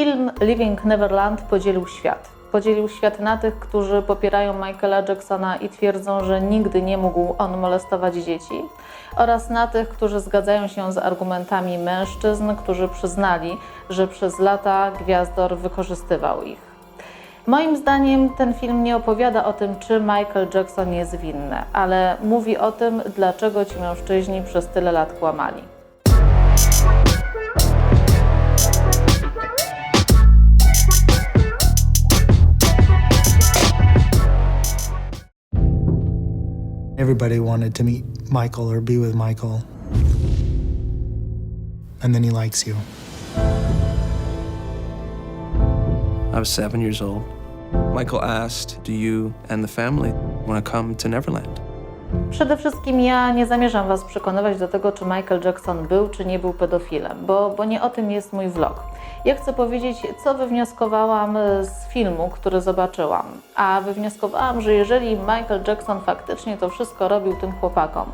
Film Living Neverland podzielił świat. Podzielił świat na tych, którzy popierają Michaela Jacksona i twierdzą, że nigdy nie mógł on molestować dzieci, oraz na tych, którzy zgadzają się z argumentami mężczyzn, którzy przyznali, że przez lata gwiazdor wykorzystywał ich. Moim zdaniem ten film nie opowiada o tym, czy Michael Jackson jest winny, ale mówi o tym, dlaczego ci mężczyźni przez tyle lat kłamali. Everybody wanted to meet Michael or be with Michael. And then he likes you. I was seven years old. Michael asked, Do you and the family want to come to Neverland? Przede wszystkim ja nie zamierzam Was przekonywać do tego, czy Michael Jackson był czy nie był pedofilem, bo, bo nie o tym jest mój vlog. Ja chcę powiedzieć, co wywnioskowałam z filmu, który zobaczyłam. A wywnioskowałam, że jeżeli Michael Jackson faktycznie to wszystko robił tym chłopakom,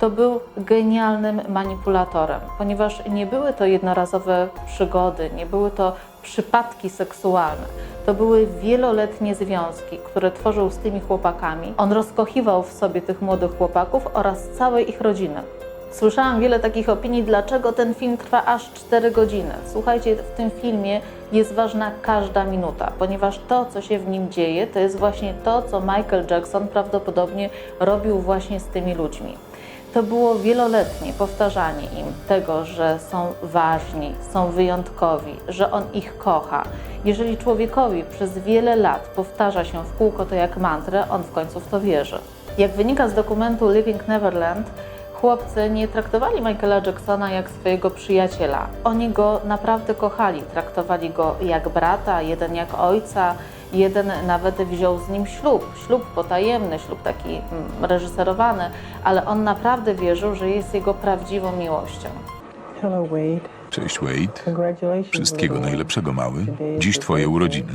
to był genialnym manipulatorem, ponieważ nie były to jednorazowe przygody, nie były to przypadki seksualne. To były wieloletnie związki, które tworzył z tymi chłopakami. On rozkochiwał w sobie tych młodych chłopaków oraz całej ich rodziny. Słyszałam wiele takich opinii, dlaczego ten film trwa aż 4 godziny. Słuchajcie, w tym filmie jest ważna każda minuta, ponieważ to, co się w nim dzieje, to jest właśnie to, co Michael Jackson prawdopodobnie robił właśnie z tymi ludźmi. To było wieloletnie powtarzanie im tego, że są ważni, są wyjątkowi, że on ich kocha. Jeżeli człowiekowi przez wiele lat powtarza się w kółko to jak mantrę, on w końcu w to wierzy. Jak wynika z dokumentu Living Neverland, chłopcy nie traktowali Michaela Jacksona jak swojego przyjaciela. Oni go naprawdę kochali, traktowali go jak brata, jeden jak ojca, jeden nawet wziął z nim ślub, ślub potajemny, ślub taki mm, reżyserowany, ale on naprawdę wierzył, że jest jego prawdziwą miłością. Hello, Wade. Cześć Wade. Wszystkiego najlepszego mały. Dziś twoje urodziny.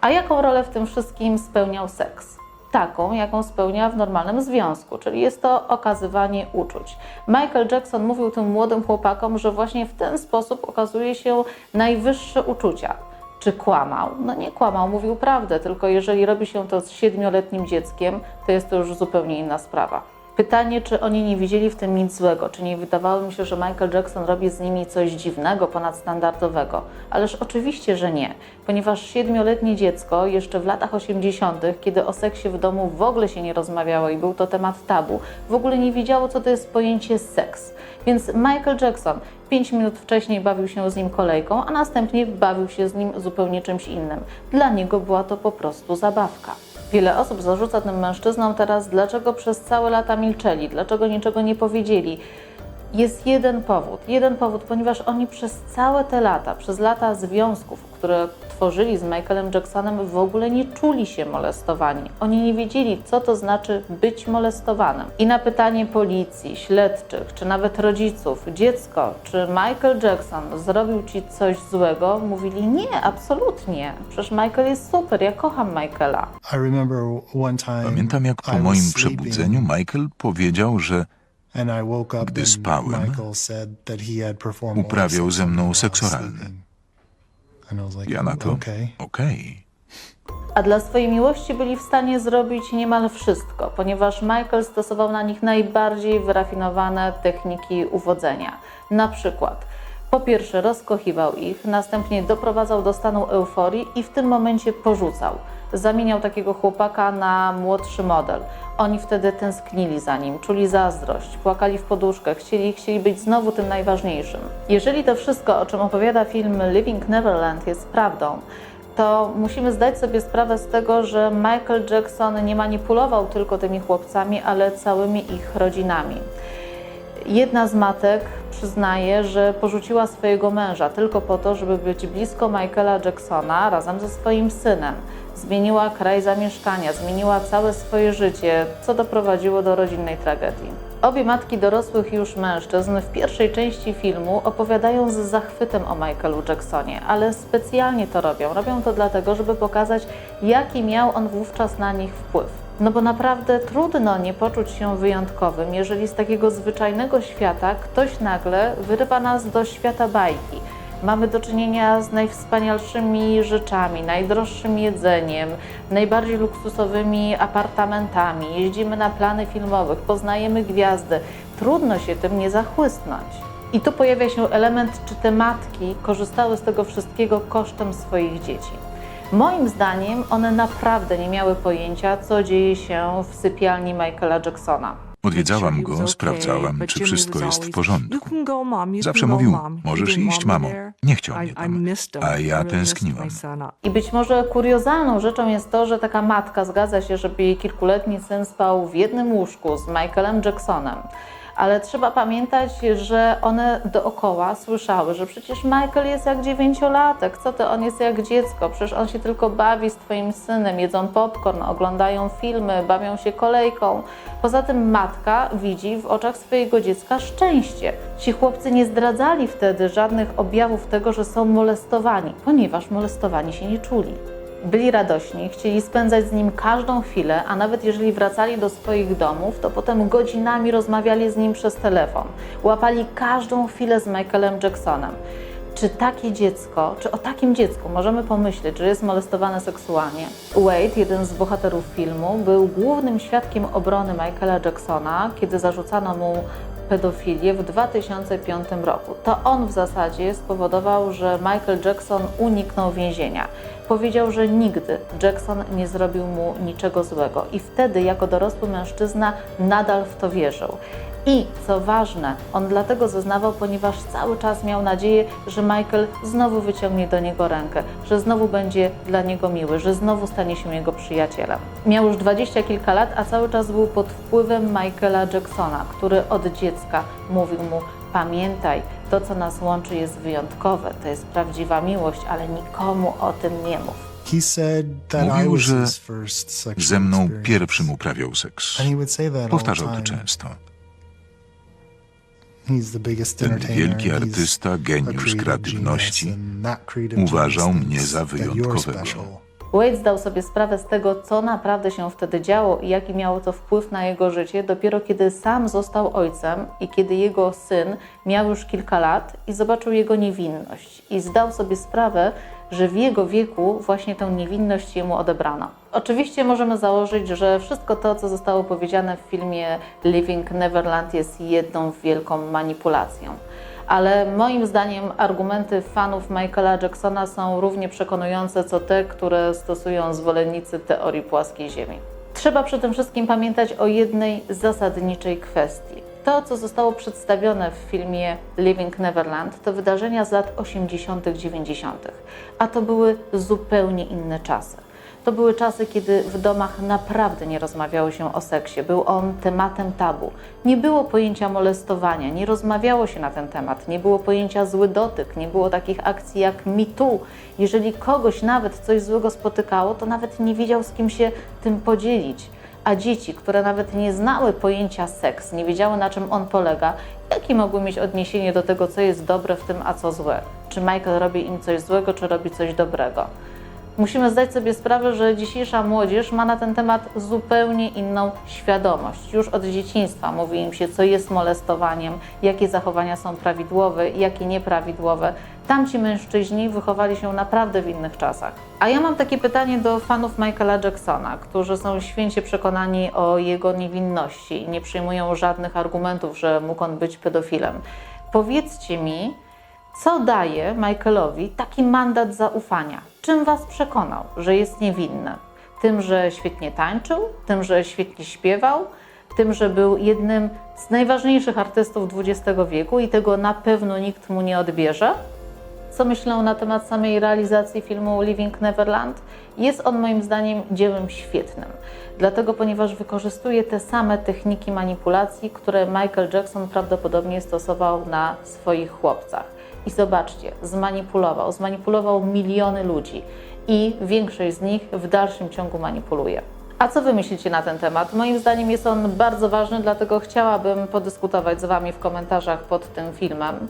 A jaką rolę w tym wszystkim spełniał seks? Taką, jaką spełnia w normalnym związku, czyli jest to okazywanie uczuć. Michael Jackson mówił tym młodym chłopakom, że właśnie w ten sposób okazuje się najwyższe uczucia. Czy kłamał? No nie kłamał, mówił prawdę, tylko jeżeli robi się to z siedmioletnim dzieckiem, to jest to już zupełnie inna sprawa. Pytanie, czy oni nie widzieli w tym nic złego, czy nie wydawało mi się, że Michael Jackson robi z nimi coś dziwnego, ponadstandardowego. Ależ oczywiście, że nie, ponieważ siedmioletnie dziecko jeszcze w latach 80., kiedy o seksie w domu w ogóle się nie rozmawiało i był to temat tabu, w ogóle nie wiedziało, co to jest pojęcie seks. Więc Michael Jackson 5 minut wcześniej bawił się z nim kolejką, a następnie bawił się z nim zupełnie czymś innym. Dla niego była to po prostu zabawka. Wiele osób zarzuca tym mężczyznom teraz, dlaczego przez całe lata milczeli, dlaczego niczego nie powiedzieli. Jest jeden powód, jeden powód, ponieważ oni przez całe te lata, przez lata związków, które tworzyli z Michaelem Jacksonem, w ogóle nie czuli się molestowani. Oni nie wiedzieli, co to znaczy być molestowanym. I na pytanie policji, śledczych, czy nawet rodziców, dziecko, czy Michael Jackson zrobił ci coś złego, mówili nie, absolutnie. Przecież Michael jest super, ja kocham Michaela. I remember one time. Pamiętam jak po moim przebudzeniu Michael powiedział, że and I woke up Gdy spałem, Michael said that he had performed uprawiał ze mną seks oralny. ja na to okay. okej. a dla swojej miłości byli w stanie zrobić niemal wszystko, ponieważ Michael stosował na nich najbardziej wyrafinowane techniki uwodzenia. Na przykład, po pierwsze rozkochiwał ich, następnie doprowadzał do stanu euforii i w tym momencie porzucał. Zamieniał takiego chłopaka na młodszy model. Oni wtedy tęsknili za nim, czuli zazdrość, płakali w poduszkę, chcieli, chcieli być znowu tym najważniejszym. Jeżeli to wszystko, o czym opowiada film Living Neverland, jest prawdą, to musimy zdać sobie sprawę z tego, że Michael Jackson nie manipulował tylko tymi chłopcami, ale całymi ich rodzinami. Jedna z matek przyznaje, że porzuciła swojego męża tylko po to, żeby być blisko Michaela Jacksona razem ze swoim synem. Zmieniła kraj zamieszkania, zmieniła całe swoje życie, co doprowadziło do rodzinnej tragedii. Obie matki dorosłych już mężczyzn w pierwszej części filmu opowiadają z zachwytem o Michaelu Jacksonie, ale specjalnie to robią. Robią to dlatego, żeby pokazać, jaki miał on wówczas na nich wpływ. No bo naprawdę trudno nie poczuć się wyjątkowym, jeżeli z takiego zwyczajnego świata ktoś nagle wyrywa nas do świata bajki. Mamy do czynienia z najwspanialszymi rzeczami, najdroższym jedzeniem, najbardziej luksusowymi apartamentami. Jeździmy na plany filmowych, poznajemy gwiazdy. Trudno się tym nie zachłysnąć. I tu pojawia się element, czy te matki korzystały z tego wszystkiego kosztem swoich dzieci. Moim zdaniem one naprawdę nie miały pojęcia, co dzieje się w sypialni Michaela Jacksona. Odwiedzałam go, sprawdzałam, czy wszystko jest w porządku. Zawsze mówił, możesz iść, mamo. Nie chciał mnie tam, a ja tęskniłam. I być może kuriozalną rzeczą jest to, że taka matka zgadza się, żeby jej kilkuletni syn spał w jednym łóżku z Michaelem Jacksonem. Ale trzeba pamiętać, że one dookoła słyszały, że przecież Michael jest jak dziewięciolatek, co ty, on jest jak dziecko, przecież on się tylko bawi z twoim synem, jedzą popcorn, oglądają filmy, bawią się kolejką. Poza tym matka widzi w oczach swojego dziecka szczęście. Ci chłopcy nie zdradzali wtedy żadnych objawów tego, że są molestowani, ponieważ molestowani się nie czuli. Byli radośni, chcieli spędzać z nim każdą chwilę, a nawet jeżeli wracali do swoich domów, to potem godzinami rozmawiali z nim przez telefon. Łapali każdą chwilę z Michaelem Jacksonem. Czy takie dziecko, czy o takim dziecku możemy pomyśleć, że jest molestowane seksualnie? Wade, jeden z bohaterów filmu, był głównym świadkiem obrony Michaela Jacksona, kiedy zarzucano mu pedofilię w 2005 roku. To on w zasadzie spowodował, że Michael Jackson uniknął więzienia. Powiedział, że nigdy Jackson nie zrobił mu niczego złego i wtedy jako dorosły mężczyzna nadal w to wierzył. I co ważne, on dlatego zeznawał, ponieważ cały czas miał nadzieję, że Michael znowu wyciągnie do niego rękę, że znowu będzie dla niego miły, że znowu stanie się jego przyjacielem. Miał już dwadzieścia kilka lat, a cały czas był pod wpływem Michaela Jacksona, który od dziecka mówił mu: Pamiętaj, to co nas łączy jest wyjątkowe, to jest prawdziwa miłość, ale nikomu o tym nie mów. Mówił, że Ze mną pierwszym uprawiał seks. Powtarzał to często. Ten wielki artysta, geniusz kreatywności, uważał mnie za wyjątkowego. Wade zdał sobie sprawę z tego, co naprawdę się wtedy działo i jaki miało to wpływ na jego życie, dopiero kiedy sam został ojcem i kiedy jego syn miał już kilka lat i zobaczył jego niewinność. I zdał sobie sprawę, że w jego wieku właśnie tę niewinność jemu odebrano. Oczywiście możemy założyć, że wszystko to, co zostało powiedziane w filmie Living Neverland, jest jedną wielką manipulacją ale moim zdaniem argumenty fanów Michaela Jacksona są równie przekonujące co te, które stosują zwolennicy teorii płaskiej Ziemi. Trzeba przy tym wszystkim pamiętać o jednej zasadniczej kwestii. To, co zostało przedstawione w filmie Living Neverland, to wydarzenia z lat 80., 90., a to były zupełnie inne czasy. To były czasy, kiedy w domach naprawdę nie rozmawiało się o seksie. Był on tematem tabu. Nie było pojęcia molestowania, nie rozmawiało się na ten temat, nie było pojęcia zły dotyk, nie było takich akcji jak Too. Jeżeli kogoś nawet coś złego spotykało, to nawet nie wiedział z kim się tym podzielić. A dzieci, które nawet nie znały pojęcia seks, nie wiedziały na czym on polega, jakie mogły mieć odniesienie do tego, co jest dobre w tym, a co złe? Czy Michael robi im coś złego, czy robi coś dobrego? Musimy zdać sobie sprawę, że dzisiejsza młodzież ma na ten temat zupełnie inną świadomość. Już od dzieciństwa mówi im się, co jest molestowaniem, jakie zachowania są prawidłowe, jakie nieprawidłowe. Tamci mężczyźni wychowali się naprawdę w innych czasach. A ja mam takie pytanie do fanów Michaela Jacksona, którzy są święcie przekonani o jego niewinności i nie przyjmują żadnych argumentów, że mógł on być pedofilem. Powiedzcie mi, co daje Michaelowi taki mandat zaufania? Czym was przekonał, że jest niewinny? Tym, że świetnie tańczył, tym, że świetnie śpiewał, tym, że był jednym z najważniejszych artystów XX wieku i tego na pewno nikt mu nie odbierze? Co myślą na temat samej realizacji filmu Living Neverland? Jest on moim zdaniem dziełem świetnym. Dlatego, ponieważ wykorzystuje te same techniki manipulacji, które Michael Jackson prawdopodobnie stosował na swoich chłopcach. I zobaczcie, zmanipulował, zmanipulował miliony ludzi i większość z nich w dalszym ciągu manipuluje. A co wy myślicie na ten temat? Moim zdaniem jest on bardzo ważny, dlatego chciałabym podyskutować z wami w komentarzach pod tym filmem.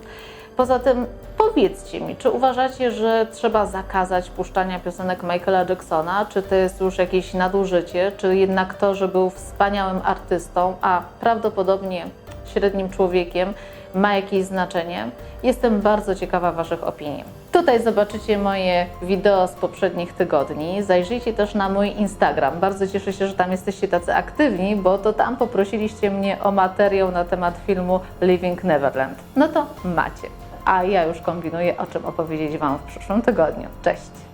Poza tym powiedzcie mi, czy uważacie, że trzeba zakazać puszczania piosenek Michaela Jacksona? Czy to jest już jakieś nadużycie? Czy jednak to, że był wspaniałym artystą, a prawdopodobnie średnim człowiekiem, ma jakieś znaczenie? Jestem bardzo ciekawa Waszych opinii. Tutaj zobaczycie moje wideo z poprzednich tygodni. Zajrzyjcie też na mój Instagram. Bardzo cieszę się, że tam jesteście tacy aktywni, bo to tam poprosiliście mnie o materiał na temat filmu Living Neverland. No to macie. A ja już kombinuję, o czym opowiedzieć Wam w przyszłym tygodniu. Cześć!